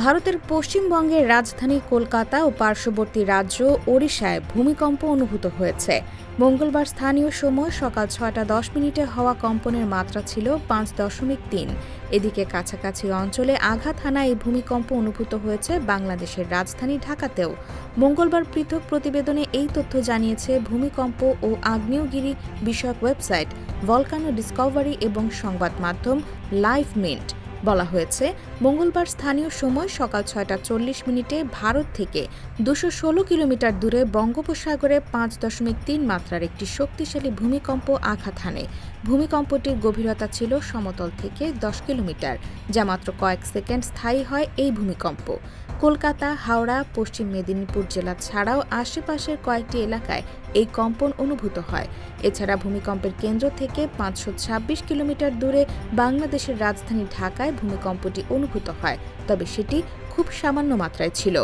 ভারতের পশ্চিমবঙ্গের রাজধানী কলকাতা ও পার্শ্ববর্তী রাজ্য ওড়িশায় ভূমিকম্প অনুভূত হয়েছে। মঙ্গলবার স্থানীয় সময় সকাল ছয়টা দশ মিনিটে হওয়া কম্পনের মাত্রা ছিল পাঁচ দশমিক তিন। এদিকে কাছাকাছি অঞ্চলে আঘাত হানা এই ভূমিকম্প অনুভূত হয়েছে বাংলাদেশের রাজধানী ঢাকাতেও। মঙ্গলবার পৃথক প্রতিবেদনে এই তথ্য জানিয়েছে ভূমিকম্প ও আগ্নেয়গিরি বিষয়ক ওয়েবসাইট, ভলকানো ডিসকভারি এবং সংবাদ মাধ্যম লাইভ মিন্ট বলা হয়েছে, মঙ্গলবার স্থানীয় সময় সকাল ছয়টা চল্লিশ মিনিটে ভারত থেকে দুশো ষোলো কিলোমিটার দূরে বঙ্গোপসাগরে পাঁচ দশমিক তিন মাত্রার একটি শক্তিশালী ভূমিকম্প আঘাত হানে। ভূমিকম্পটির গভীরতা ছিল সমতল থেকে দশ কিলোমিটার, যা মাত্র কয়েক সেকেন্ড স্থায়ী হয় এই ভূমিকম্প। কলকাতা, হাওড়া, পশ্চিম মেদিনীপুর জেলা ছাড়াও আশেপাশের কয়েকটি এলাকায় এই কম্পন অনুভূত হয়। এছাড়া ভূমিকম্পের কেন্দ্র থেকে পাঁচশো ছাব্বিশ কিলোমিটার দূরে বাংলাদেশের রাজধানী ঢাকায় ভূমিকম্পটি অনুভূত হয় তবে সেটি খুব সামান্য মাত্রায় ছিল।